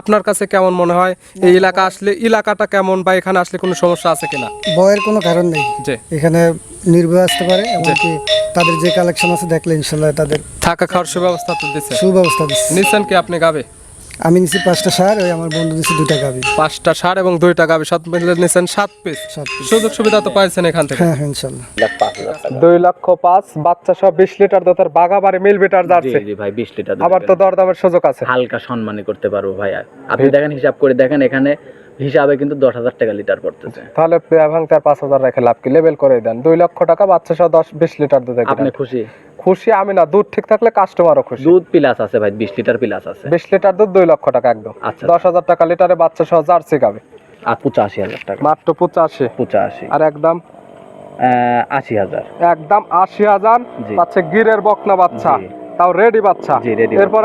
আপনার কাছে কেমন মনে হয়? এই এলাকা আসলে এলাকাটা কেমন বা এখানে আসলে কোনো সমস্যা আছে কিনা? ভয়ের কোনো কারণ নেই। যে এখানে নির্ভয় আসতে পারে এমনকি তাদের যে কালেকশন আছে দেখলে ইনশাল্লাহ তাদের থাকা খাওয়ার সুব্যবস্থা তো দিচ্ছে সুব্যবস্থা দিচ্ছে। নিচ্ছেন কি আপনি গাবে আমি নিছি পাঁচটা সার ওই আমার বন্ধু নিছি দুইটা গাবি পাঁচটা সার এবং দুইটা গাবে সাত মিলে নিচ্ছেন সাত পিস। সুযোগ সুবিধা তো পাইছেন এখান থেকে। হ্যাঁ হ্যাঁ ইনশাল্লাহ। দুই লক্ষ পাঁচ বাচ্চা সব বিশ লিটার দোতার বাগাবাড়ি মিল বিটার যাচ্ছে জি ভাই বিশ লিটার আবার তো। দরদামের সুযোগ আছে। হালকা সম্মানী করতে পারব ভাই। আপনি দেখেন হিসাব করে দেখেন এখানে হিসাবে কিন্তু দশ হাজার টাকা লিটার পড়তেছে। তাহলে পেয়া ভাঙ তার পাঁচ হাজার রেখে লাভ কি? লেবেল করে দেন। দুই লক্ষ টাকা বাচ্চা সহ দশ বিশ লিটার দুধ আপনি খুশি? খুশি আমি না দুধ ঠিক থাকলে কাস্টমারও খুশি। দুধ প্লাস আছে ভাই বিশ লিটার প্লাস আছে। বিশ লিটার দুধ দুই লক্ষ টাকা একদম। আচ্ছা। দশ হাজার টাকা লিটারে বাচ্চা সহ জার্সি গাবে। আর পঁচাশি হাজার টাকা। মাত্র পঁচাশি। পঁচাশি। আর একদম আশি হাজার। একদম আশি হাজার। বাচ্চা গিরের বকনা বাচ্চা। তাও রেডি বাচ্চা। এরপর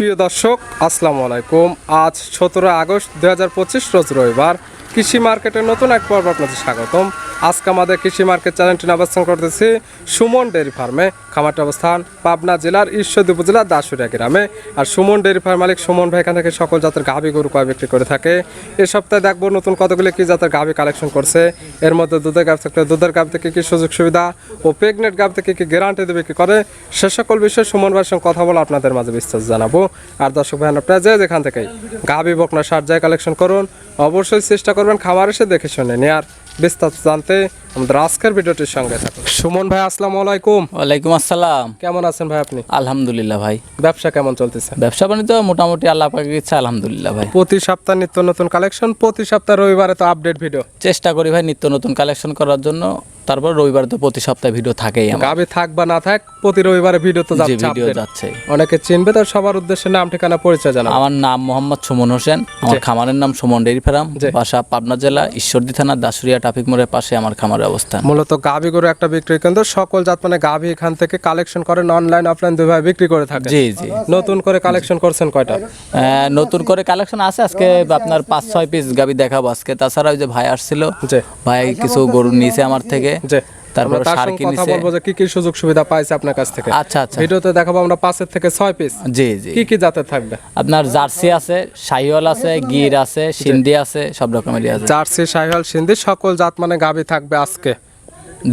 প্রিয় দর্শক, আসসালামু আলাইকুম। আজ সতেরো আগস্ট দু হাজার পঁচিশ, রোজ রবিবার। কৃষি মার্কেটের নতুন এক পর্ব আপনাদের স্বাগতম। আজকে আমাদের কৃষি মার্কেট চ্যানেলটি অবস্থান করতেছি সুমন ডেয়ারি ফার্মে। খামারটি অবস্থান পাবনা জেলার ঈশ্বরদী উপজেলার দাসুরিয়া গ্রামে। আর সুমন ডেয়ারি ফার্ম মালিক সুমন ভাই এখান থেকে সকল জাতের গাভী গরু কয় বিক্রি করে থাকে। এ সপ্তাহে দেখব নতুন কতগুলি কি জাতের গাভী কালেকশন করছে। এর মধ্যে দুধের গাভ থাকলে দুধের গাভ থেকে কি সুযোগ সুবিধা ও প্রেগনেন্ট গাভ থেকে কি গ্যারান্টি কি করে, সে সকল বিষয়ে সুমন ভাইয়ের সঙ্গে কথা বলে আপনাদের মাঝে বিস্তারিত জানাব। আর দর্শক ভাই, আপনারা যে যেখান থেকেই গাভী বকনা সার কালেকশন করুন, অবশ্যই চেষ্টা করবেন খামার এসে দেখে শুনে নেয়ার। বিস্তারিত জানতে আমাদের আজকের ভিডিওটির সঙ্গে থাকুন। সুমন ভাই আসসালামু আলাইকুম। ওয়ালাইকুম আসসালাম। কেমন আছেন ভাই আপনি? আলহামদুলিল্লাহ ভাই। ব্যবসা কেমন চলতেছে? ব্যবসা বাণিজ্য মোটামুটি আল্লাহ পাকের ইচ্ছা আলহামদুলিল্লাহ ভাই। প্রতি সপ্তাহ নিত্য নতুন কালেকশন প্রতি সপ্তাহ রবিবারে তো আপডেট ভিডিও চেষ্টা করি ভাই নিত্য নতুন কালেকশন করার জন্য। তারপর রবিবার তো প্রতি সপ্তাহে ভিডিও থাকেই আমার। গাবি থাক বা না থাক প্রতি রবিবারে ভিডিও তো যাচ্ছে ভিডিও যাচ্ছে। অনেকে চিনবে তার সবার উদ্দেশ্যে নাম ঠিকানা পরিচয় জানা আমার নাম মোহাম্মদ সুমন হোসেন আমার খামারের নাম সুমন ডেরি ফার্ম বাসা পাবনা জেলা ঈশ্বরদী থানা দাসুরিয়া ট্রাফিক মোড়ের পাশে আমার খামারের অবস্থান। মূলত গাভি গরু একটা বিক্রি কেন্দ্র সকল জাত মানে গাভি এখান থেকে কালেকশন করেন অনলাইন অফলাইন দুইভাবে বিক্রি করে থাকে জি জি। নতুন করে কালেকশন করছেন কয়টা? নতুন করে কালেকশন আছে আজকে আপনার পাঁচ ছয় পিস গাবি দেখাবো আজকে। তাছাড়া ওই যে ভাই আসছিল ভাই কিছু গরু নিয়েছে আমার থেকে। তারপর আমরা সার সঙ্গে কথা বলব যে কি কি সুযোগ সুবিধা পাইছে আপনার কাছ থেকে। আচ্ছা আচ্ছা। ভিডিওতে দেখাবো আমরা পাঁচের থেকে ছয় পিস জি জি। কি কি জাতের থাকবে? আপনার জার্সি আছে শাহিওয়াল আছে গির আছে সিন্ধি আছে সব রকমেরই আছে। জার্সি সাহিওয়াল সিন্ধি সকল জাত মানে থাকবে আজকে।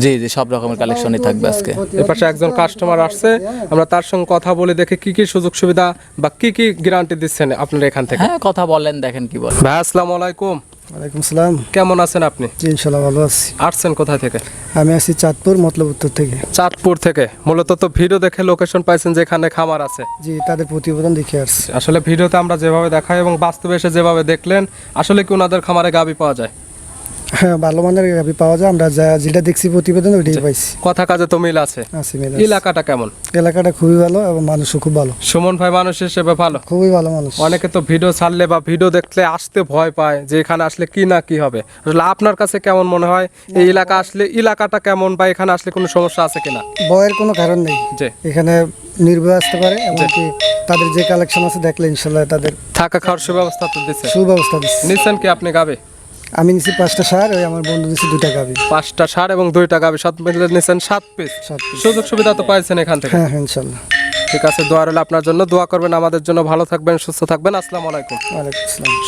জি জি সব রকমের কালেকশনই থাকবে আজকে। এপাশে একজন কাস্টমার আসছে আমরা তার সঙ্গে কথা বলে দেখে কি কি সুযোগ সুবিধা বা কি কি গ্যারান্টি দিচ্ছেন আপনারা এখান থেকে। হ্যাঁ কথা বলেন দেখেন কি বলেন ভাই আসসালামু আলাইকুম। ওয়ালাইকুম সালাম। কেমন আছেন আপনি? জি ইনশাল্লাহ ভালো আছি। আসছেন কোথা থেকে? আমি আছি চাঁদপুর মতলব উত্তর থেকে। চাঁদপুর থেকে। মূলত তো ভিডিও দেখে লোকেশন পাইছেন যেখানে খামার আছে। জি তাদের প্রতিবেদন দেখে আসছি। আসলে ভিডিওতে আমরা যেভাবে দেখাই এবং বাস্তবে এসে যেভাবে দেখলেন আসলে কি ওনাদের খামারে গাবি পাওয়া যায়? হ্যাঁ ভালো মানের গাবি পাওয়া যায়। আমরা যা যেটা দেখছি প্রতিবেদন ওইটাই পাইছি। কথা কাজে তো মিল আছে। আছি মিল আছে। এলাকাটা কেমন? এলাকাটা খুবই ভালো এবং মানুষও খুব ভালো। সুমন ভাই মানুষ হিসেবে ভালো? খুবই ভালো মানুষ। অনেকে তো ভিডিও ছাড়লে বা ভিডিও দেখলে আসতে ভয় পায় যে এখানে আসলে কি না কি হবে। আসলে আপনার কাছে কেমন মনে হয়? এই এলাকা আসলে এলাকাটা কেমন বা এখানে আসলে কোনো সমস্যা আছে কিনা? ভয়ের কোনো কারণ নেই। জি। এখানে নির্ভয় আসতে পারে এমনকি তাদের যে কালেকশন আছে দেখলে ইনশাল্লাহ তাদের থাকা খাওয়ার সুব্যবস্থা তো দিচ্ছে সুব্যবস্থা দিচ্ছে নিচ্ছেন কি আপনি গাবে আমি নিছি পাঁচটা সার ওই আমার বন্ধু নিছি দুইটা গাবি পাঁচটা সার এবং দুইটা গাবি সাত মিলে নিছেন সাত পিস। সুযোগ সুবিধা তো পাইছেন এখান থেকে। হ্যাঁ হ্যাঁ ইনশাল্লাহ। ঠিক আছে দোয়া রইল আপনার জন্য। দোয়া করবেন আমাদের জন্য। ভালো থাকবেন সুস্থ থাকবেন। আসসালামু আলাইকুম।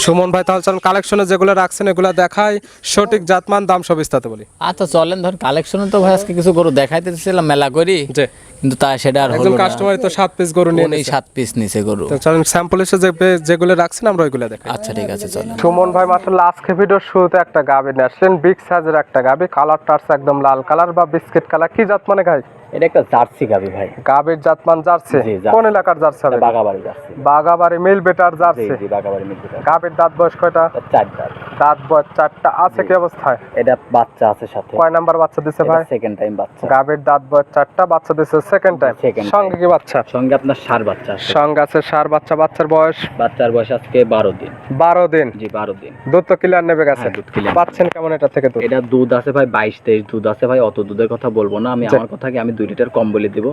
সুমন ভাই তাহলে চলুন কালেকশনে যেগুলো রাখছেন এগুলো দেখাই। সঠিক জাতমান দাম সব বিস্তারিত বলি। আচ্ছা চলেন ধর কালেকশনে তো ভাই আজকে কিছু গরু দেখাইতেছিলাম মেলা করি। যে কিন্তু তা সেটা আর একজন হলো কাস্টমারই তো সাত পিস গরু নিয়ে সাত পিস নিছে গরু। তো চলুন স্যাম্পল এসে যে যেগুলো রাখছেন আমরা ওইগুলো দেখাই। আচ্ছা ঠিক আছে চলেন। সুমন ভাই মাসাল্লাহ আজকে ভিডিওর শুরুতে একটা গাবি নিয়ে আসলেন। বিগ সাইজের একটা গাবি। কালারটা একদম লাল কালার বা বিস্কিট কালার কি জাত মানে গাই এটা একটা জার্সি গাবি ভাই। গাবির জাতমান জার্সি। কোন এলাকার জার্সি হবে? Bagabari jersey. Bagabari mill better jersey? জি বাগাবাড়ি মিলতে গাবির দাঁত বয়স কয়টা? চার দাঁত। দাঁত বয়স চারটা। আছে কি অবস্থায়? এটা বাচ্চা আছে সাথে। কয় নাম্বার বাচ্চা দিছে ভাই? সেকেন্ড টাইম বাচ্চা। গাবির দাঁত বয়স চারটা বাচ্চা দিছে সেকেন্ড টাইম সঙ্গে কি বাচ্চা? সঙ্গে আপনার সার বাচ্চা আছে। সঙ্গে আছে সার বাচ্চা। বাচ্চার বয়স? বাচ্চার বয়স আজকে বারো দিন। বারো দিন? জি বারো দিন। দুধ তো ক্লিয়ার নেবে গেছে। হ্যাঁ, দুধ clear। পাচ্ছেন কেমন এটা থেকে দুধ? এটা দুধ আছে ভাই বাইশ তেইশ দুধ আছে ভাই অত দুধের কথা বলব না। আমি আমার কথা কি আমি দুই লিটার কম বলে দিব।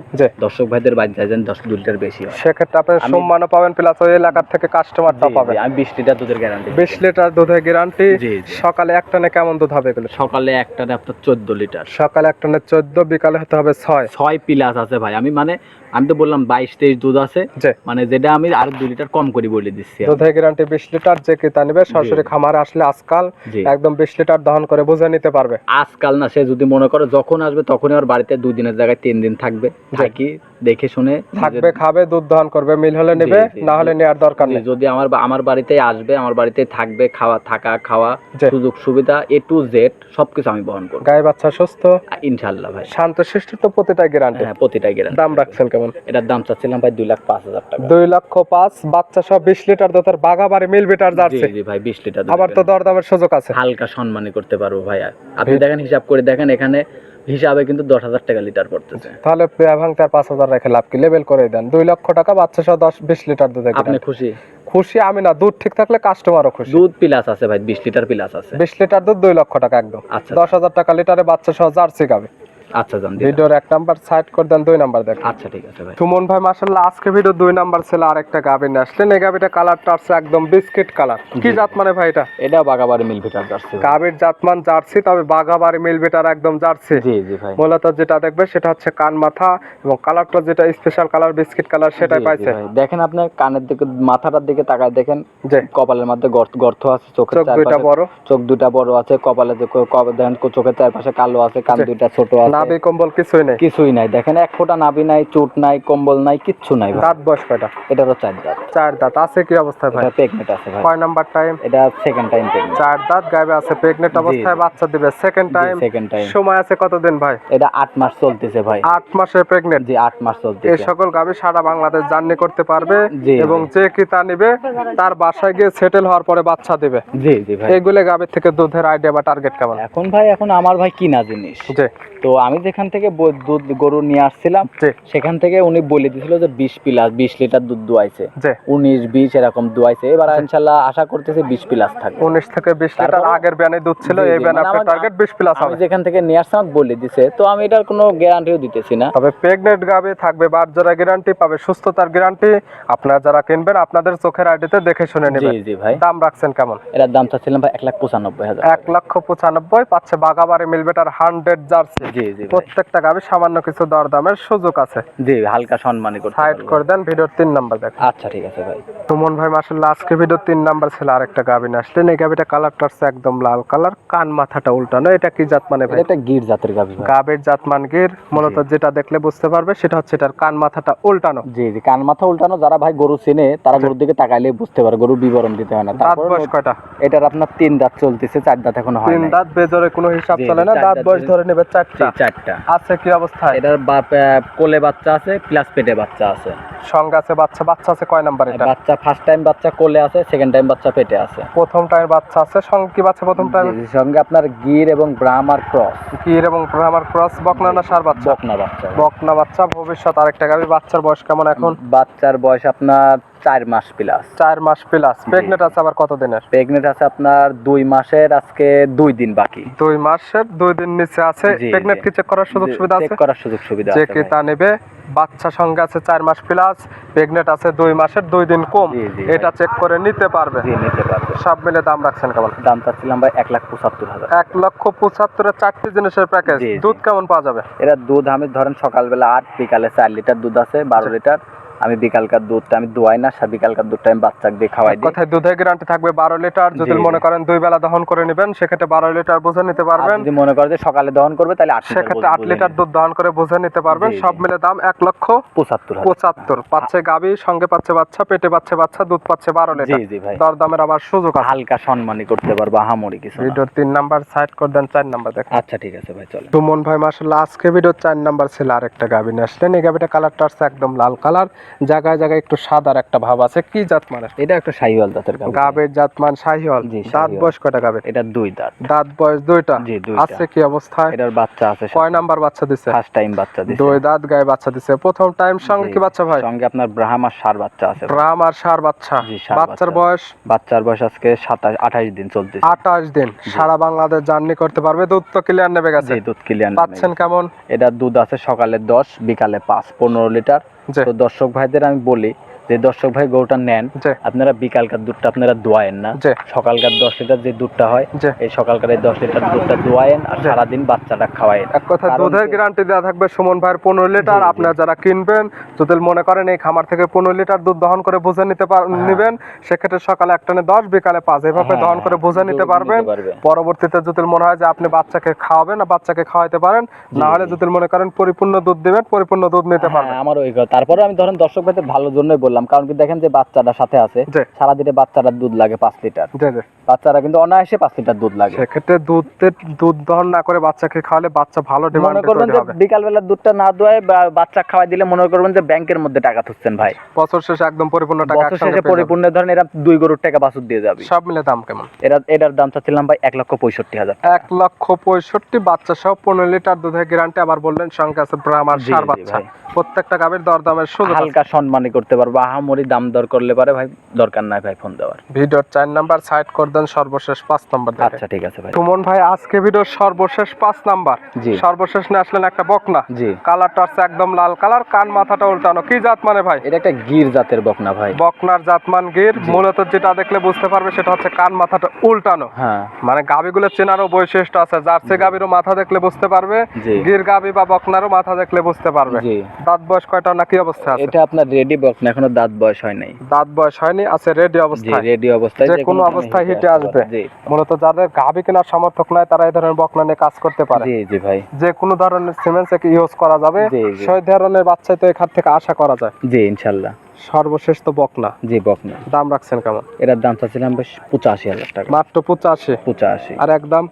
দর্শক ভাইদের যেন দশ দুই লিটার বেশি হয়। সেক্ষেত্রে সম্মানও পাবেন প্লাস ওই এলাকার থেকে কাস্টমারটা পাবেন। আমি বিশ লিটার দুধের গ্যারান্টি বিশ লিটার দুধের গ্যারান্টি। সকালে এক টানে কেমন দুধ হবে এগুলো? সকালে আপনার চোদ্দ লিটার। সকালে এক টানে চোদ্দ বিকালে হতে হবে ছয়। ছয় পিলাস আছে ভাই। আমি মানে আমি তো বললাম বাইশ তেইশ দুধ আছে। মানে যেটা আমি আর দুই লিটার কম করে বলে দিচ্ছি দুধের গ্যারান্টি বিশ লিটার যে ক্রেতা নিবে সরাসরি খামারে আসলে আজকাল একদম বিশ লিটার দহন করে বুঝে নিতে পারবে। আজকাল না সে যদি মনে করো যখন আসবে তখনই আমার বাড়িতে দুই দিনের জায়গায় তিন দিন থাকবে। থাকি দেখে শুনে থাকবে খাবে দুধ দহন করবে মিল হলে নিবে না হলে। নেওয়ার দরকার নেই। যদি আমার আমার বাড়িতে আসবে আমার বাড়িতে থাকবে খাওয়া থাকা খাওয়া সুযোগ সুবিধা এ টু জেড সবকিছু আমি বহন করব। গায়ে বাচ্চা সুস্থ? ইনশাল্লাহ ভাই। শান্ত শিষ্ট তো প্রতিটা গ্যারান্টি হ্যাঁ প্রতিটা গ্যারান্টি দাম রাখছেন কেমন? এটার দাম চাচ্ছিলাম ভাই দুই লাখ পাঁচ হাজার টাকা। দুই লক্ষ পাঁচ বাচ্চা সব বিশ লিটার দুধের বাগাবাড়ি মিল বিটার যাচ্ছে। জি ভাই বিশ লিটার আবার তো দরদামের সুযোগ আছে। হালকা সম্মানই করতে পারব ভাই। আপনি দেখেন হিসাব করে দেখেন এখানে হিসাবে কিন্তু দশ হাজার টাকা লিটার পড়তেছে। তাহলে পেয়া ভাঙতে আর পাঁচ হাজার রেখে লাভ কি? লেবেল করে দেন। দুই লক্ষ টাকা বাচ্চা সহ দশ বিশ লিটার দুধ আপনি খুশি? খুশি আমি না। দুধ ঠিক থাকলে কাস্টমারও খুশি। দুধ পিলাস আছে ভাই বিশ লিটার পিলাস আছে। বিশ লিটার দুধ দুই লক্ষ টাকা একদম। আচ্ছা। দশ হাজার টাকা লিটারে বাচ্চা সহ জার্সি গাবে। আচ্ছা জান ভিডিওর এক নাম্বার সাইড করে দেন দুই নাম্বার দেখ আচ্ছা ঠিক আছে ভাই। সুমন ভাই মাসাল্লাহ আজকে ভিডিও দুই নাম্বার ছিল আরেকটা গাভি নিয়ে আসলেন। এই গাভিটা কালারটা আসছে একদম বিস্কিট কালার। কি জাত মানে ভাই এটা? এটা বাগাবাড়ি মিল ভিটার জার্সি। গাভির জাতমান জার্সি তবে বাঘাবাড়ি মিলবিটার একদম জার্সি। জি জি ভাই। মূলত যেটা দেখবে সেটা হচ্ছে কান মাথা এবং কালারটা যেটা স্পেশাল কালার বিস্কিট কালার সেটাই পাইছে। দেখেন আপনি কানের দিকে মাথাটার দিকে তাকায় দেখেন যে কপালের মধ্যে গর্ত গর্ত আছে চোখের চোখ দুইটা বড়। চোখ দুটা বড় আছে কপালে দেখেন চোখের চারপাশে কালো আছে কান জি। দুইটা ছোট আছে। নাভি কম্বল কিছুই নেই? কিছুই নাই। দেখেন এক ফোঁটা নাভি নাই চুট নাই কম্বল নাই কিচ্ছু নাই দাঁত বয়স কয়টা? এটারও চার দাঁত। চার দাঁত। আছে কি অবস্থায় ভাই? প্রেগনেন্ট আছে ভাই। কয় নাম্বার টাইম এটা সেকেন্ড টাইম প্রেগনেন্ট চার দাঁত গাইবে আছে প্রেগনেন্ট অবস্থায় বাচ্চা দিবে। সেকেন্ড টাইম সেকেন্ড টাইম সময় আছে কতদিন ভাই? এটা আট মাস চলতেছে ভাই। আট মাসের প্রেগনেন্ট জি আট মাস এই সকল গাভি সারা বাংলাদেশ জার্নি করতে পারবে এবং যে কিতা নিবে তার বাসায় গিয়ে সেটেল হওয়ার পরে বাচ্চা দিবে। জি জি ভাই। এইগুলো গাভীর থেকে দুধের আইডিয়া বা টার্গেট কেমন? এখন ভাই এখন আমার ভাই কিনা জিনিস। জি। তো আমি যেখান থেকে দুধ গরু নিয়ে আসছিলাম সেখান থেকে উনি বলে দিছিল যে বিশ প্লাস বিশ লিটার দুধ দুয়াইছে। উনিশ বিশ এরকম দুয়াইছে। এবার ইনশাল্লাহ আশা করতেছি বিশ প্লাস থাকবে। উনিশ থেকে বিশ লিটার আগের ব্যানে দুধ ছিল এই ব্যান মানে আপনার টার্গেট বিশ প্লাস আমি হবে। যেখান থেকে নিয়ে আসলাম বলে দিছে। তো আমি এটার কোনো গ্যারান্টিও দিতেছি না। তবে প্রেগনেন্ট গাবে থাকবে বার জোড়া গ্যারান্টি পাবে সুস্থতার গ্যারান্টি আপনারা যারা কিনবেন আপনাদের চোখের আইডিতে দেখে শুনে নেবেন। জি জি ভাই। দাম রাখছেন কেমন? এটার দাম চাচ্ছিলাম ভাই এক লাখ পঁচানব্বই হাজার। এক লক্ষ পঁচানব্বই পাচ্ছে বাগাবাড়ি মিলবেটার হান্ড্রেড জার্সি। জি জি প্রত্যেকটা গাবে সামান্য কিছু দরদামের সুযোগ আছে। জি হালকা সম্মানই করতে সাইড করে দেন ভিডিওর তিন নাম্বার দেখ আচ্ছা ঠিক আছে ভাই। সুমন ভাই মাসাল্লাহ আজকে ভিডিও তিন নাম্বার ছিল আরেকটা আসলেন। এই গাবিটা কালারটা হচ্ছে একদম লাল কালার কান মাথাটা উল্টানো। এটা কি জাত মানে ভাই? এটা গির জাতের গাবের জাত মানগির মূলত যেটা দেখলে বুঝতে পারবে সেটা হচ্ছে এটার কান মাথাটা উল্টানো। জি জি কান মাথা উল্টানো। যারা ভাই গরু চিনে তারা গরুর দিকে তাকাইলে বুঝতে পারে গরু বিবরণ দিতে হয় না। দাঁত বয়স কয়টা? এটার আপনার তিন দাঁত চলতেছে চার দাঁত এখনও হয় তিন। দাঁত বেজরে কোনো হিসাব চলে না দাঁত বয়স ধরে নেবে চারটা। চারটা। আছে কি অবস্থায়? এটার কোলে বাচ্চা আছে প্লাস পেটে বাচ্চা আছে। সঙ্গে আছে বাচ্চা বাচ্চা আছে কয় নাম্বার এটা? বাচ্চা ফার্স্ট টাইম বাচ্চা কোলে আছে সেকেন্ড টাইম বাচ্চা পেটে আছে। প্রথম টাইম বাচ্চা আছে সঙ্গে কি বাচ্চা প্রথম টাইম সঙ্গে আপনার গির এবং ব্রাহ্মার ক্রস। কির এবং আমার ক্রস বকনা না সার বাচ্চা? বকনা বাচ্চা। বকনা বাচ্চা ভবিষ্যৎ আরেকটা গাবি বাচ্চার বয়স কেমন এখন? বাচ্চার বয়স আপনার চার মাস প্লাস চার মাস প্লাস প্রেগনেন্ট আছে আবার কত দিনের প্রেগনেন্ট আছে আপনার দুই মাসের আজকে দুই দিন বাকি। দুই মাসের দুই দিন নিচে আছে। প্রেগনেন্ট কি চেক করার সুযোগ সুবিধা চেক করার সুযোগ সুবিধা আছে তা নেবে? বাচ্চা সঙ্গে আছে চার মাস প্লাস প্রেগনেন্ট আছে দুই মাসের দুই দিন কম। এটা চেক করে নিতে পারবে। জি নিতে পারবে। সব মিলে দাম রাখছেন কেমন? দাম চাচ্ছিলাম ভাই এক লাখ পঁচাত্তর হাজার। এক লক্ষ পঁচাত্তরের চারটি জিনিসের প্যাকেজ। দুধ কেমন পাওয়া যাবে? এরা দুধ আমি ধরেন সকালবেলা আট বিকালে চার লিটার দুধ আছে বারো লিটার। আমি বিকালকার দুধটা আমি দোয়াই না বিকালকার দুধটা আমি বাচ্চাকে দিয়ে খাওয়াই দিই। কথায় দুধের গ্যারান্টি থাকবে বারো লিটার। যদি। মনে করেন দুই বেলা দহন করে নেবেন সেক্ষেত্রে বারো লিটার বুঝে নিতে পারবেন। যদি মনে করে যে সকালে দহন করবে তাহলে আট সেক্ষেত্রে আট লিটার দুধ দহন করে বুঝে নিতে পারবেন। সব মিলে দাম এক লক্ষ পঁচাত্তর হাজার। পঁচাত্তর। পাচ্ছে গাবি সঙ্গে পাচ্ছে বাচ্চা পেটে পাচ্ছে বাচ্চা দুধ পাচ্ছে বারো জি লিটার। জি জি ভাই। দরদামের আবার সুযোগ আছে। হালকা সম্মানই করতে পারব আহামরি কিছু ভিডিওর তিন নাম্বার সাইড করে দেন চার নাম্বার দেখেন। আচ্ছা ঠিক আছে ভাই চলো সুমন ভাই মাসাল্লাহ আজকে ভিডিও চার নাম্বার ছিল আরেকটা গাবি নিয়ে আসলেন। এই গাবিটা কালারটা একদম লাল কালার। জায়গায় জায়গায় একটু সাদার একটা ভাব আছে। কি জাত মানে? এটা একটা শাহিওয়াল জাতের গাভী। গাবের জাতমান শাহিওয়াল? জি, দাঁত শাহিওয়াল। বয়স কয়টা গাবের এটা দুই দাঁত। দাঁত বয়স দুইটা? জি, দুইটা। আছে কি অবস্থায়? এটার বাচ্চা আছে কয় নাম্বার বাচ্চা দিছে? ফার্স্ট টাইম বাচ্চা দিছে। দুই দাঁত গায়ে বাচ্চা দিছে। প্রথম টাইম সঙ্গে কি বাচ্চা ভাই? সঙ্গে আপনার ব্রাহ্ম আর সার বাচ্চা আছে। আর সার বাচ্চা। বাচ্চার বয়স? বাচ্চার বয়স আজকে সাতাশ আঠাশ দিন চলছে আঠাশ দিন। সারা বাংলাদেশ জার্নি করতে পারবে। দুধ তো ক্লিয়ার নেবে গেছে। দুধ ক্লিয়ার পাচ্ছেন কেমন? এটা দুধ আছে সকালে দশ বিকালে পাঁচ পনেরো লিটার। জি। তো দর্শক ভাইদের আমি বলি যে দর্শক ভাই গরুটা নেন আপনারা বিকালকার দুধটা আপনারা দোয়ায়েন না। সকালকার দশ লিটার যে দুধটা হয় এই সকালকার এই দশ লিটার দুধটা দোয়ায়েন আর সারাদিন বাচ্চাটা খাওয়ায়েন। এক কথা দুধের গ্যারান্টি দেওয়া থাকবে সুমন ভাইয়ের পনেরো লিটার। আপনারা যারা কিনবেন যদি মনে করেন এই খামার থেকে পনেরো লিটার দুধ দহন করে বুঝে নিতে পার- নিবেন সেক্ষেত্রে সকালে একটানে দশ বিকালে পাঁচ এভাবে হ্যাঁ, দহন করে বুঝে নিতে পারবেন। পরবর্তীতে যদি মনে হয় যে আপনি বাচ্চাকে খাওয়াবেন না বাচ্চাকে খাওয়াইতে পারেন না হলে যদি মনে করেন পরিপূর্ণ দুধ দিবেন পরিপূর্ণ দুধ নিতে হ্যাঁ, পারবেন। আমার ওই তারপরে আমি ধরেন দর্শক ভাইদের ভালো জন্যই বললাম কারণ কি দেখেন যে বাচ্চাটা সাথে আছে জি। সারাদিনে বাচ্চাটার দুধ লাগে পাঁচ লিটার। বাচ্চারা কিন্তু অনায়াসে পাঁচ লিটার দুধ লাগে। সেক্ষেত্রে দুধের দুধ দহন না করে বাচ্চাকে খাওয়ালে বাচ্চা ভালো মনে করবেন যে বিকাল বেলার দুধটা না দোয়ায় বাচ্চা খাওয়াই দিলে মনে করবেন যে ব্যাংকের মধ্যে টাকা থুচ্ছেন ভাই। বছর শেষে একদম পরিপূর্ণ টাকা বছর শেষে পরিপূর্ণ ধরেন এরা দুই গরুর টাকা বাছুর দিয়ে যাবে। সব মিলে দাম কেমন? এরা এটার দাম চাচ্ছিলাম ভাই এক লক্ষ পঁয়ষট্টি হাজার এক লক্ষ পঁয়ষট্টি বাচ্চা সহ পনেরো লিটার দুধের গ্যারান্টি আবার বললেন সঙ্গে আছে ব্রাহ্মার সার বাচ্চা। প্রত্যেকটা গাভীর দরদামের সুযোগ হালকা সম্মানই করতে পারব। আহামরি দাম দর করলে পারে ভাই দরকার নাই ভাই ফোন দেওয়ার। ভিডিওর চার নাম্বার সাইড করে দেন সর্বশেষ পাঁচ নাম্বার আচ্ছা ঠিক আছে ভাই। সুমন ভাই আজকে ভিডিওর সর্বশেষ পাঁচ নাম্বার। জি। সর্বশেষ নিয়ে আসলেন একটা বকনা। জি। কালারটা আছে একদম লাল কালার কান মাথাটা উল্টানো। কি জাত মানে ভাই? এটা একটা গির জাতের বকনা ভাই। বকনার জাতমান গির। মূলত যেটা দেখলে বুঝতে পারবে সেটা হচ্ছে কান মাথাটা উল্টানো। হ্যাঁ। মানে গাবিগুলো চেনারও বৈশিষ্ট্য আছে। জার্সি গাবিরও মাথা দেখলে বুঝতে পারবে। গির গাবি বা বকনারও মাথা দেখলে বুঝতে পারবে। দাঁত বয়স কয়টা না কি অবস্থা আছে? এটা আপনার রেডি বকনা এখনও দাঁত বয়স হয় নাই। দাঁত বয়স হয়নি আছে রেডি জি অবস্থায় রেডি অবস্থায়। যে কোনো অবস্থায় হিটে আসবে। মূলত যাদের গাবি কেনার সমর্থক নয় তারা এই ধরনের বকনা নিয়ে কাজ করতে পারে। জি জি ভাই। যে কোনো ধরনের সিমেন্স ইউজ করা যাবে। সেই ধরনের বাচ্চাই তো এখান থেকে আশা করা যায়। জি ইনশাল্লাহ। সর্বশেষ তো বকনা। জি বকনা। দাম রাখছেন কেমন? এটার দাম চাচ্ছিলাম বেশ পঁচাশি হাজার টাকা। মাত্র পঁচাশি। পঁচাশি। আর একদম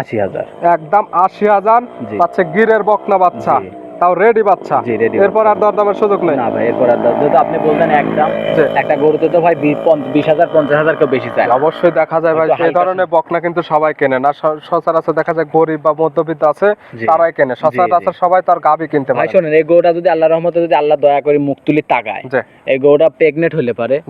আশি হাজার। একদম আশি হাজার। পাচ্ছে গিরের বকনা বাচ্চা। তাও রেডি বাচ্চা। জি, ready এরপর আর দরদামের সুযোগ নেই। না ভাই এরপর আর দাম- যদি আপনি বলতেন একদম। একটা গরুতে তো ভাই বিশ হাজার পঞ্চাশ হাজার কেউ বেশি চায়। অবশ্যই দেখা যায় ভাই এই ধরনের বকনা কিন্তু সবাই কেনে না। সচরাচর দেখা যায় গরিব বা মধ্যবিত্ত আছে। তারাই কেনে। সচরাচর সবাই তার গাবি কিনতে ভাই পারে শোনেন এই গরুটা যদি আল্লাহ রহমতে যদি আল্লাহ দয়া করে মুখ তুলি তাকায় এই গরুটা প্রেগনেন্ট হলে পারে।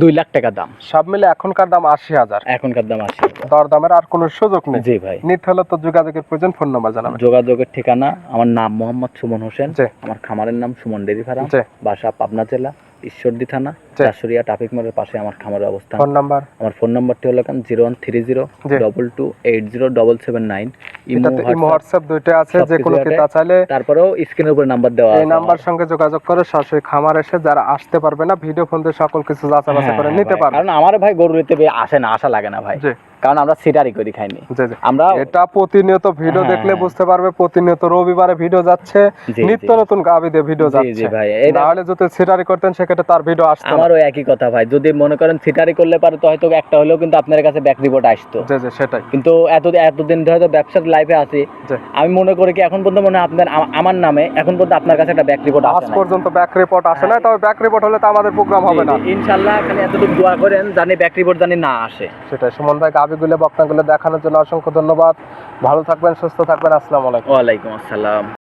দুই লাখ টাকা দাম। সব মিলে এখনকার দাম আশি হাজার। এখনকার দাম আশি দর দামের আর কোনো সুযোগ নেই। জি ভাই। নিতে হলে তো যোগাযোগের প্রয়োজন ফোন নাম্বার জানাবেন। যোগাযোগের ঠিকানা আমার নাম মোহাম্মদ সুমন হোসেন। আমার খামারের নাম সুমন ডেরি ফার্ম বাসা পাবনা জেলা ঈশ্বরদী থানা জি। চাশুরিয়া ট্রাফিক মোড়ের পাশে আমার খামারের অবস্থান। Phone number? আমার ফোন নাম্বারটি হলো কান? Zero one three zero double two eight zero double seven nine. Imo WhatsApp দুইটা আছে যে কোনো। ক্রেতা চাইলে তারপরেও স্ক্রিনের উপরে নাম্বার দেওয়া এই নাম্বার। সঙ্গে যোগাযোগ করে সরাসরি খামার এসে যারা আসতে পারবে না ভিডিও ফোন দিয়ে সকল কিছু যাচাই বাছাই করে হ্যাঁ নিতে। পারবে কারণ আমার ভাই গরু নিতে আসে না আশা লাগে না ভাই কারণ আমরা সিটারি করি খাইনি। আমরা এটা প্রতিনিয়ত ভিডিও হ্যাঁ, দেখলে হ্যাঁ। বুঝতে পারবে প্রতিনিয়ত রবিবারে ভিডিও যাচ্ছে নিত্য নতুন গাবি দিয়ে ভিডিও যাচ্ছে। ভাই, নাহলে যদি সিটারি করতেন সেক্ষেত্রে তার ভিডিও আসতো আমারও একই কথা ভাই যদি মনে করেন সিটারি করলে পারে তো হয়তো একটা হলেও কিন্তু আপনার কাছে ব্যাক রিপোর্ট আসতো। জি জি সেটাই। কিন্তু এত এতদিন ধরে তো ব্যবসার লাইফে আছি আমি মনে করি কি এখন পর্যন্ত মনে আপনার আমার নামে এখন পর্যন্ত আপনার কাছে একটা ব্যাক রিপোর্ট আজ পর্যন্ত ব্যাক রিপোর্ট আসে না তবে ব্যাক রিপোর্ট হলে তো আমাদের প্রোগ্রাম হবে না। ইনশাল্লাহ খালি এতটুকু দোয়া করেন জানি ব্যাক রিপোর্ট জানি না আসে। সেটাই সুমন ভাই গাবিগুলো বক্তাগুলো দেখানোর জন্য অসংখ্য ধন্যবাদ। ভালো থাকবেন সুস্থ থাকবেন। আসসালামু আলাইকুম। ওয়ালাইকুম আসসালাম।